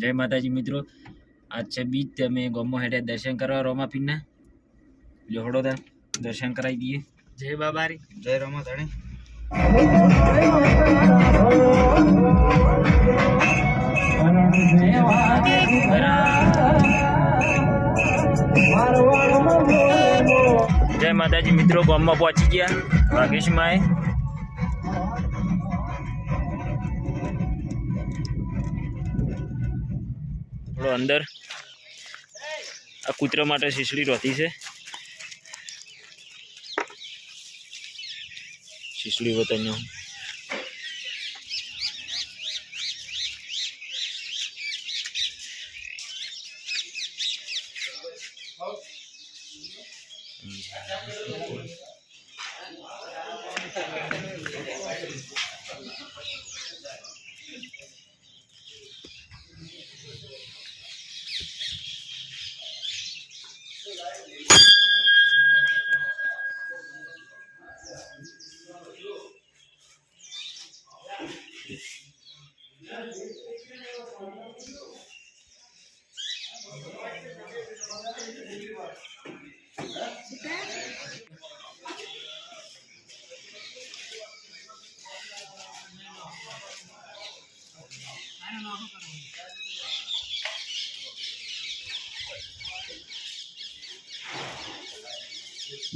જય માતાજી મિત્રો. આજ છે બીજ તે અમે ગમો હેઠે દર્શન કરવા રોમાપીરના જોડો તા દર્શન કરાવી દઈએ. જય બાબારી. જય રોમા ધણી. જય માતાજી. મિત્રો ગામમાં પહોંચી ગયા. વાગેશ થોડો અંદર આ કૂતરા માટે શીશડી રોતી છે. શીશડી વતન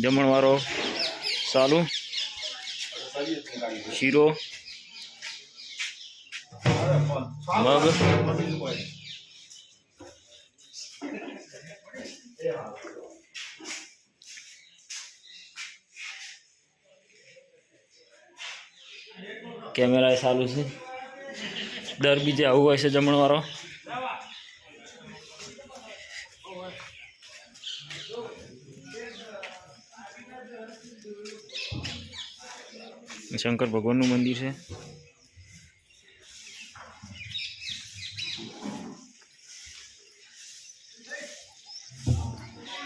જમણવારો સાલું શીરો મગ કેમેરા સારું છે. દર બીજે આવું હોય છે જમણવારો. શંકર ભગવાનનું મંદિર છે.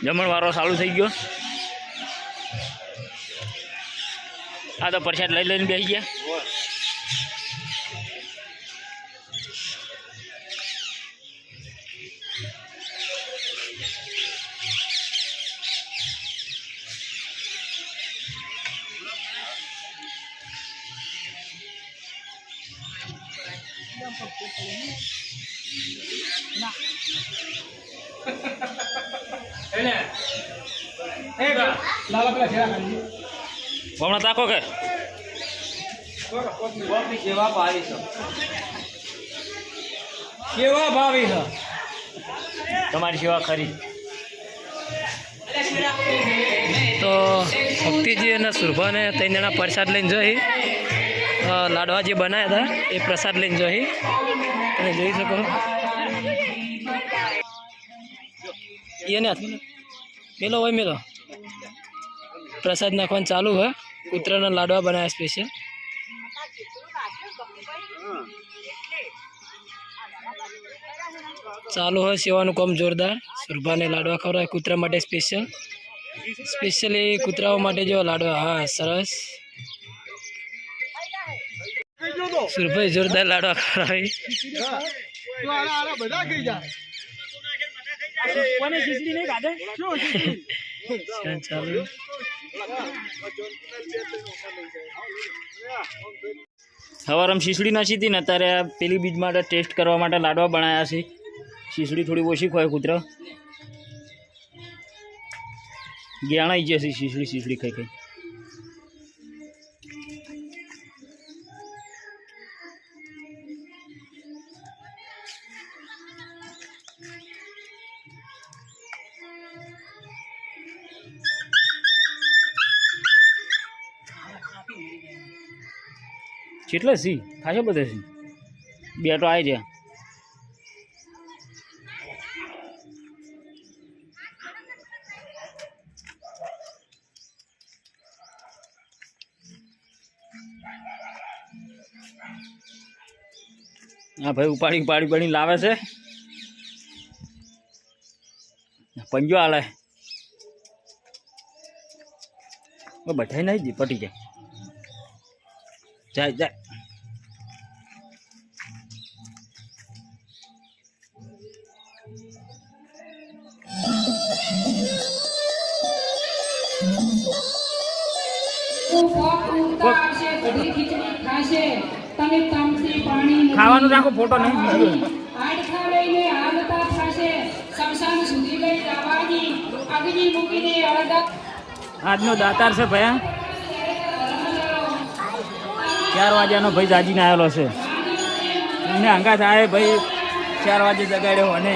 જમણવારો ચાલુ થઈ ગયો. આ તો પ્રસાદ લઈ લઈને બેસી ગયા. હમણાં તાકો કે? કેવા ભાવી છે? કેવા ભાવી છે? તમારી સેવા ખરી. તો ભક્તિજી અને સુરભાને ત્રણ જણા પ્રસાદ લઈને જઈ. લાડવા જે બનાવ્યા હતા, એ પ્રસાદ લઈને જોઈ. તમે જોઈ શકો એને મેલો. હોય, મેલો. પ્રસાદ નાખવાનું ચાલુ હોય. કૂતરાના લાડવા બનાવ્યા સ્પેશિયલ ચાલુ હોય સેવાનું કામ જોરદાર. સુરભાને લાડવા ખવડાવે કૂતરા માટે સ્પેશિયલ સ્પેશિયલી કૂતરાઓ માટે જો લાડવા. હા, સરસ. સુરભાઈ જોરદાર લાડવા ખવડાવે ચાલુ. સવારમાં શીસડી નાસી હતી ને અત્યારે આ પેલી બીજ માટે ટેસ્ટ કરવા માટે લાડવા બનાવ્યા છે. શીસડી થોડી ઓછી ખોય કૂતરા. જ્ઞાણાઈ જશે શીશડી શીસડી ખાઈ ખાઈ. કેટલા સી ખાસો બધા સી તો આવી રહ્યા. હા ભાઈ ઉપાડી ઉપાડી ઉપાડી લાવે છે. પંજો હાલે બધા નહીં દી, પટી જાય. જાય જાય ખાવાનું રાખો ફોટો નહીં. આજનો દાતાર છે ભયા. ચાર વાગ્યાનો ભાઈ જાજીને આવેલો છે. એને હંગા થાય ભાઈ ચાર વાગે જગાડ્યો અને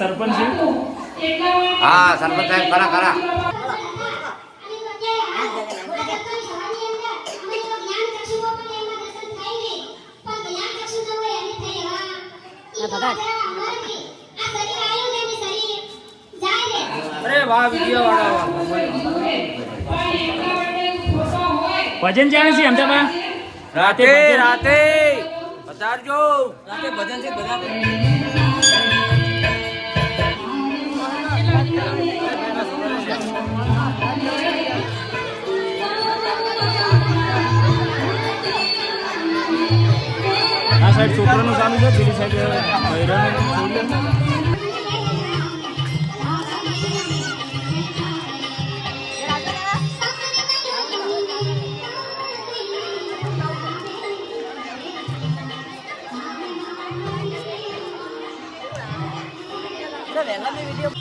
સરપંચ છે. હા સરપંચ સાહેબ ખરા ખરા. અરે વાહ વીડિયો વાળા ભજન જાણે છે અમદાવાદ? રાતે રાતે. પધારજો. આ સાઈડ છોકરાનું ચાલુ છે પેલી સાઈડ બૈરાનું છોડી દે.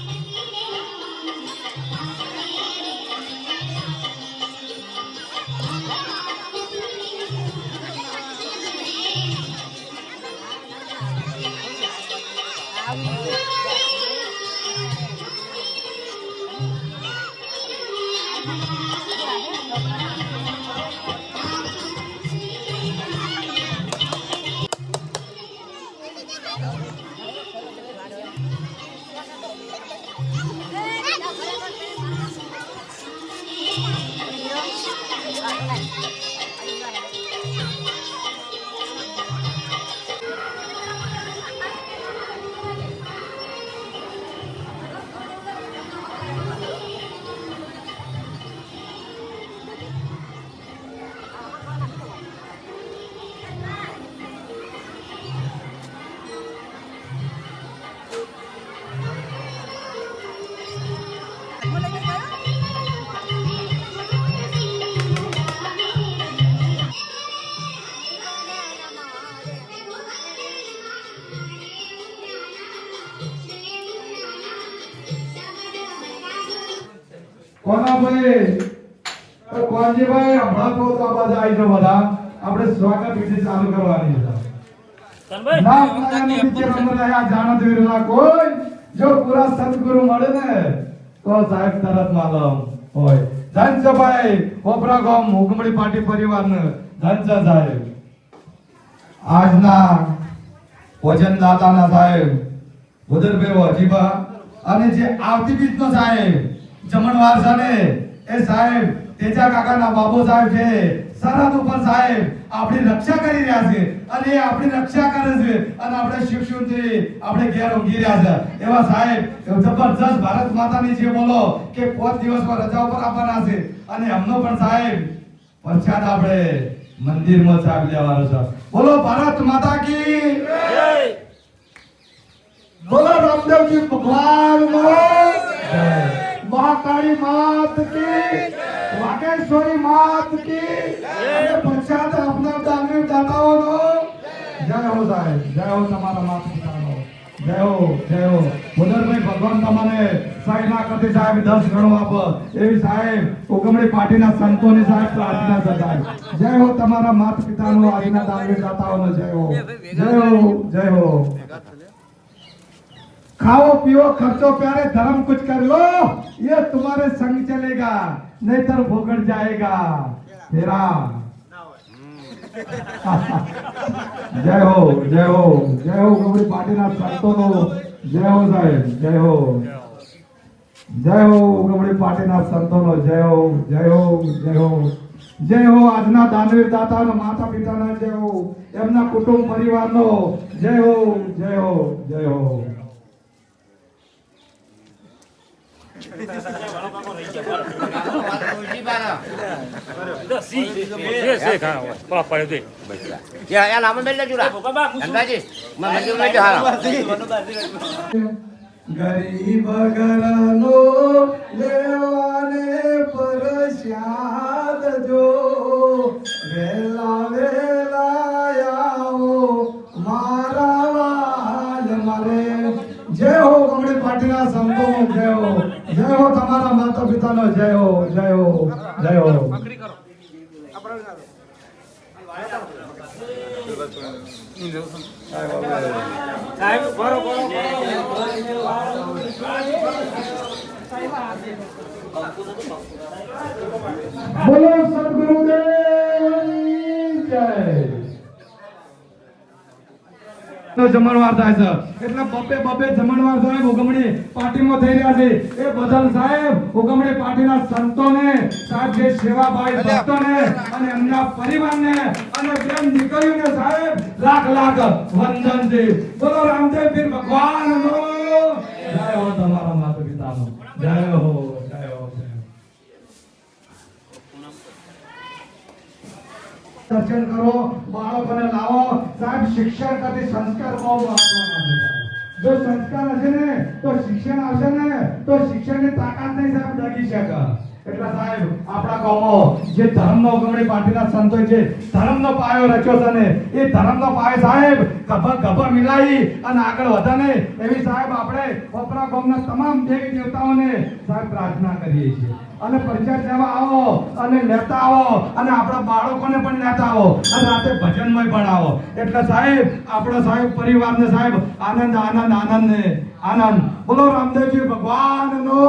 Obrigada. ભાઈ અરે હમણાં તો તો આ આવી જાઓ બધા. આપણે સ્વાગત વિધિ ચાલુ કરવાની છે ધનભાઈ નામ નારાયણ વિદ્યા રમત રહ્યા જાણત કોઈ. જો પૂરા સદગુરુ મળે ને તો સાહેબ તરત માલમ હોય. ધન કોપરા ગામ હુકમડી પાર્ટી પરિવારને ધન સાહેબ. આજના ભોજન દાતાના સાહેબ બુદરભાઈ વજીબા અને જે આવતી બીજનો સાહેબ જમણવાર સાને એ સાહેબ, તેજા કાકાના બાબો સાહેબ છે સરહદ ઉપર સાહેબ, આપણી રક્ષા કરી રહ્યા છે અને એ આપણી રક્ષા કરે છે અને આપણે શિક્ષણથી આપણે ઘેર ઊંઘી રહ્યા છે. એવા સાહેબ, જબરજસ્ત ભારત માતાની જે બોલો કે પાંચ દિવસમાં રજા ઉપર આપવાના છે. અને અમનો પણ સાહેબ, પ્રસાદ આપણે મંદિરમાં સાહેબ લેવાનો છે. બોલો ભારત માતા કી બોલો રામદેવજી ભગવાન જય. મહાકાળી માત કી વાગેશ્વરી માત કી પ્રસાદ આપનાર દાનવીર દાતાઓનો જય હો સાહેબ, જય હો તમારા માત પિતાનો, જય હો જય હો. મુદરભાઈ ભગવાન તમારે સાહેબ ના કરતી સાહેબ દસ ગણો આપ. એવી સાહેબ ઉગમડી પાર્ટીના સંતોની સાહેબ પ્રાર્થના સદાય જય હો તમારા માત પિતાનો, આજના દાનવીર દાતાઓનો જય હો. જય હો જય હો. खाओ पियो खर्चो प्यारे धर्म कुछ कर लो ये तुम्हारे संग चलेगा नहीं तो भोगड़ जाएगा तेरा जय हो जय हो जय हो ગોબડી પાર્ટીના સંતોનો જય હો સાહેબ જય હો જય હો ગોબડી પાર્ટીના સંતોનો જય હો જય હો જય હો જય હો આજના દાનવીર દાતાનો માતા પિતાનો જય હો એમના કુટુંબ પરિવારનો જય હો જય હો જય હો ગરીબ ઘરનો લેવાને પરસ્યાદ જો વેલા વેલા આવો મારા વાલ મરે. જય હો કોમડી પાર્ટીના સંતો, જય જય હો તમારા માતા પિતાનો જય હો જય હો જય હો. બોલો સદગુરુદેવની નો જમણવાર થાય છે. અને એમના પરિવારને અને સાહેબ, લાખ લાખ વંદન છે. બોલો ભગવાનનો જય હો તમારા માતા પિતાનો. જય હો. દર્શન કરો, બાળકોને લાવો. સાહેબ શિક્ષણ કરતી સંસ્કાર બહુ મહત્વના છે. જો સંસ્કાર હશે ને, તો શિક્ષણ આવશે ને, તો શિક્ષણની તાકાત નહીં સાહેબ ડગી શકે. એટલે સાહેબ, આપણા ગામમાં જે ધર્મનો ઉગમણી પાટીના સંતો જે ધર્મનો પાયો રચ્યો છે ને, એ ધર્મનો પાયો સાહેબ ગભર ગભર મિલાવી અને આગળ વધે ને, એવી સાહેબ આપણે વપરા ગામના તમામ દેવી દેવતાઓને સાહેબ પ્રાર્થના કરીએ છીએ. અને પરિચય લેવા આવો અને લેતા આવો અને આપણા બાળકોને પણ લેતા આવો અને રાતે ભજનમય પણ આવો. એટલે સાહેબ, આપણો સાહેબ પરિવારને સાહેબ, આનંદ આનંદ આનંદ ને આનંદ. બોલો રામદેવજી, ભગવાનનો.